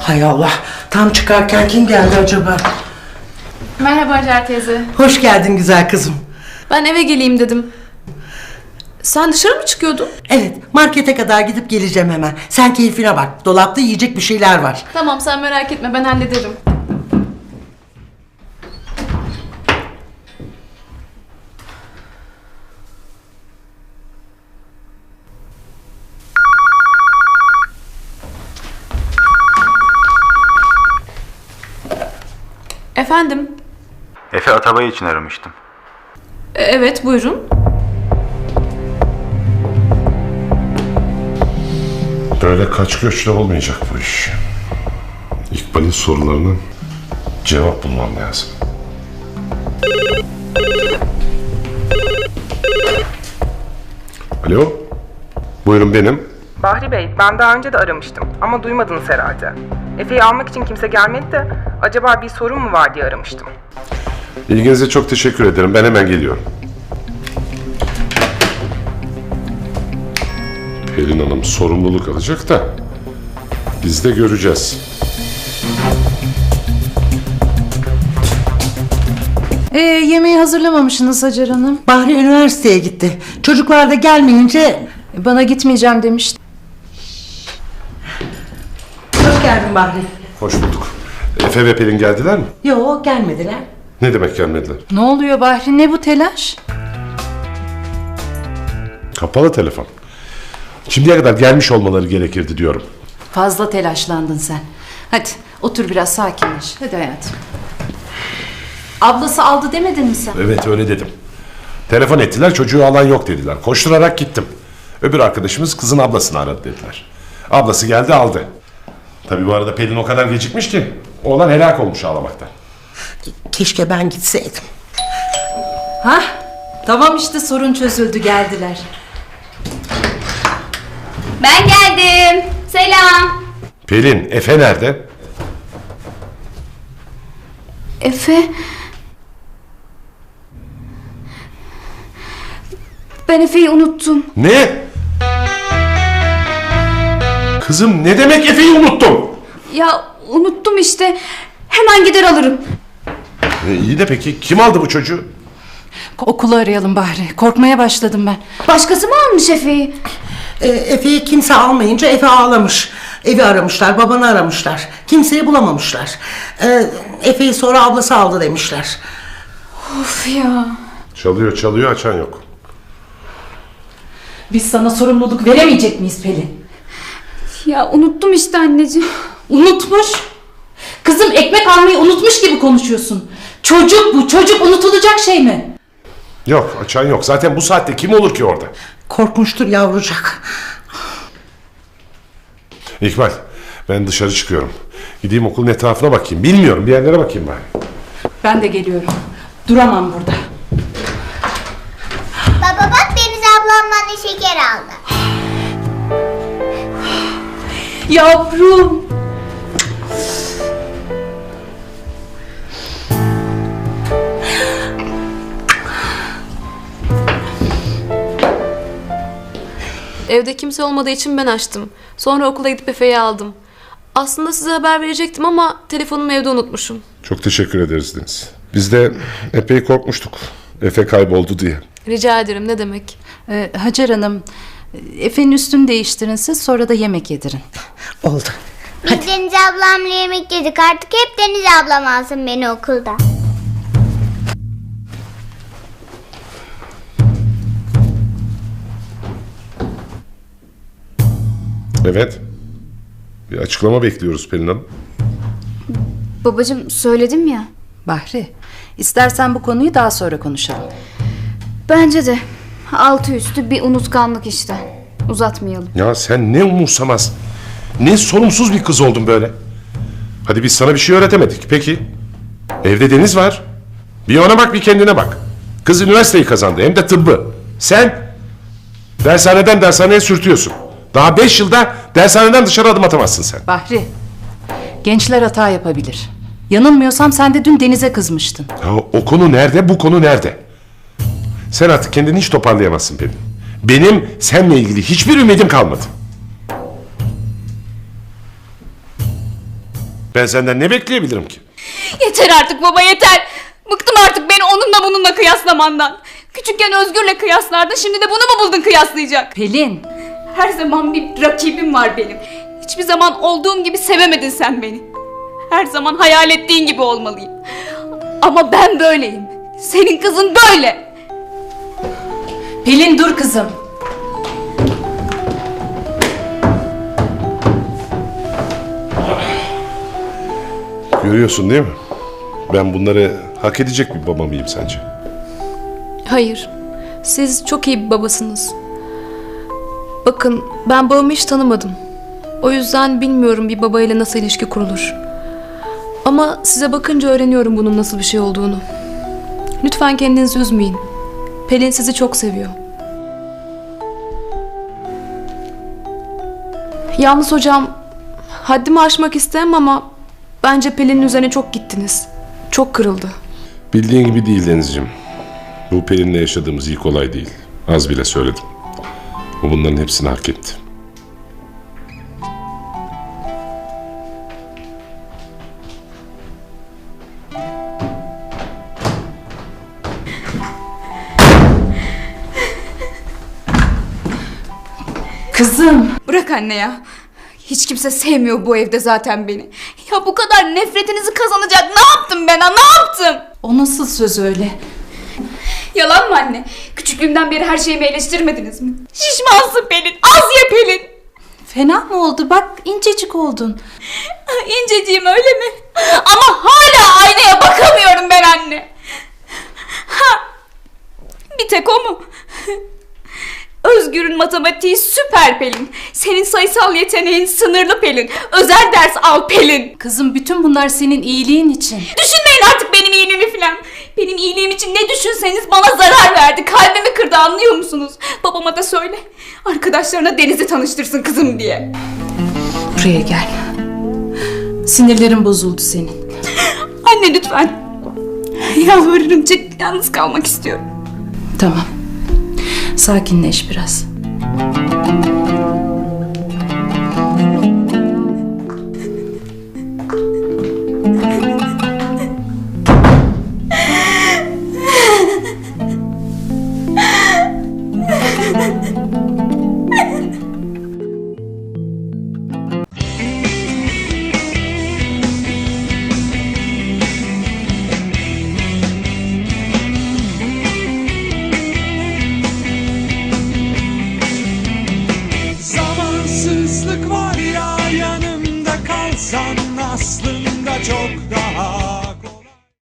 Hay Allah. Tam çıkarken kim geldi acaba? Merhaba Hacer teyze. Hoş geldin güzel kızım. Ben eve geleyim dedim. Sen dışarı mı çıkıyordun? Evet markete kadar gidip geleceğim hemen. Sen keyfine bak. Dolapta yiyecek bir şeyler var. Tamam sen merak etme ben hallederim. Efendim? Efe Atabay için aramıştım. E, Evet buyurun. Böyle kaç göçle olmayacak bu iş. İkbal'in sorularına cevap bulmam lazım. Alo? Buyurun benim. Bahri Bey, ben daha önce de aramıştım ama duymadınız herhalde. Efe'yi almak için kimse gelmedi de acaba bir sorun mu var diye aramıştım. İlginize çok teşekkür ederim. Ben hemen geliyorum. Pelin Hanım sorumluluk alacak da biz de göreceğiz. Ee, yemeği hazırlamamışsınız Hacer Hanım. Bahri üniversiteye gitti. Çocuklar da gelmeyince... Bana gitmeyeceğim demişti. Geldin Bahri. Hoş bulduk. Efe ve Pelin geldiler mi? Yo gelmediler. Ne demek gelmediler? Ne oluyor Bahri? Ne bu telaş? Kapalı telefon. Şimdiye kadar gelmiş olmaları gerekirdi diyorum. Fazla telaşlandın sen. Hadi otur biraz sakinleş. Hadi hayatım. Ablası aldı demedin mi sen? Evet öyle dedim. Telefon ettiler çocuğu alan yok dediler. Koşturarak gittim. Öbür arkadaşımız kızın ablasını aradı dediler. Ablası geldi aldı. Tabii bu arada Pelin o kadar gecikmiş ki oğlan helak olmuş ağlamaktan. Keşke ben gitseydim. Hah tamam işte sorun çözüldü geldiler. Ben geldim. Selam. Pelin, Efe nerede? Efe. Ben Efe'yi unuttum. Ne? Kızım ne demek Efe'yi unuttum? Ya unuttum işte. Hemen gider alırım. E, iyi de peki kim aldı bu çocuğu? Okulu arayalım Bahri. Korkmaya başladım ben. Başkası mı almış Efe'yi? E, Efe'yi kimse almayınca Efe ağlamış. Evi aramışlar, babanı aramışlar. Kimseyi bulamamışlar. E, Efe'yi sonra ablası aldı demişler. Of ya. Çalıyor çalıyor açan yok. Biz sana sorumluluk veremeyecek miyiz Pelin? Ya unuttum işte anneciğim. Unutmuş. Kızım ekmek almayı unutmuş gibi konuşuyorsun. Çocuk bu çocuk unutulacak şey mi? Yok açan yok. Zaten bu saatte kim olur ki orada? Korkmuştur yavrucak. İkbal ben dışarı çıkıyorum. Gideyim okulun etrafına bakayım. Bilmiyorum bir yerlere bakayım bari. Ben de geliyorum. Duramam burada. Baba bak Deniz ablam bana şeker aldı. Yavrum. Evde kimse olmadığı için ben açtım. Sonra okula gidip Efe'yi aldım. Aslında size haber verecektim ama telefonumu evde unutmuşum. Çok teşekkür ederiz Deniz. Biz de epey korkmuştuk. Efe kayboldu diye. Rica ederim ne demek. Ee, Hacer Hanım, Efe'nin üstünü değiştirin siz sonra da yemek yedirin. Oldu. Biz Deniz ablamla yemek yedik artık hep Deniz ablam alsın beni okulda. Evet. Bir açıklama bekliyoruz Pelin Hanım. Babacım söyledim ya. Bahri, istersen bu konuyu daha sonra konuşalım. Bence de. Altı üstü bir unutkanlık işte. Uzatmayalım. Ya sen ne umursamaz, ne sorumsuz bir kız oldun böyle. Hadi biz sana bir şey öğretemedik. Peki. Evde Deniz var. Bir ona bak bir kendine bak. Kız üniversiteyi kazandı hem de tıbbı. Sen dershaneden dershaneye sürtüyorsun. Daha beş yılda dershaneden dışarı adım atamazsın sen. Bahri, gençler hata yapabilir. Yanılmıyorsam sen de dün Deniz'e kızmıştın. Ya o konu nerede, bu konu nerede? Sen artık kendini hiç toparlayamazsın Pelin. Benim seninle ilgili hiçbir ümidim kalmadı. Ben senden ne bekleyebilirim ki? Yeter artık baba yeter. Bıktım artık beni onunla bununla kıyaslamandan. Küçükken Özgür'le kıyaslardın şimdi de bunu mu buldun kıyaslayacak? Pelin. Her zaman bir rakibim var benim. Hiçbir zaman olduğum gibi sevemedin sen beni. Her zaman hayal ettiğin gibi olmalıyım. Ama ben böyleyim. Senin kızın böyle. Pelin dur kızım. Görüyorsun değil mi? Ben bunları hak edecek bir baba mıyım sence? Hayır. Siz çok iyi bir babasınız. Bakın ben babamı hiç tanımadım. O yüzden bilmiyorum bir babayla nasıl ilişki kurulur. Ama size bakınca öğreniyorum bunun nasıl bir şey olduğunu. Lütfen kendinizi üzmeyin. Pelin sizi çok seviyor. Yalnız hocam, haddimi aşmak istemem ama bence Pelin'in üzerine çok gittiniz. Çok kırıldı. Bildiğin gibi değil Denizciğim. Bu Pelin'le yaşadığımız ilk olay değil. Az bile söyledim. O bunların hepsini hak etti. Kızım. Bırak anne ya. Hiç kimse sevmiyor bu evde zaten beni. Ya bu kadar nefretinizi kazanacak ne yaptım ben ha ne yaptım? O nasıl söz öyle? Yalan mı anne? Küçüklüğümden beri her şeyimi eleştirmediniz mi? Şişmansın Pelin. Az ye Pelin. Fena mı oldu? Bak incecik oldun. İnceciğim öyle mi? Ama hala aynaya bakamıyorum ben anne. Ha, bir tek o mu? Özgür'ün matematiği süper Pelin. Senin sayısal yeteneğin sınırlı Pelin. Özel ders al Pelin. Kızım bütün bunlar senin iyiliğin için. Düşünmeyin artık benim iyiliğimi falan. Benim iyiliğim için ne düşünseniz bana zarar verdi. Kalbimi kırdı anlıyor musunuz? Babama da söyle. Arkadaşlarına Deniz'i tanıştırsın kızım diye. Buraya gel. Sinirlerin bozuldu senin. Anne lütfen. Yalvarırım çık. Yalnız kalmak istiyorum. Tamam. Sakinleş biraz. Zamansızlık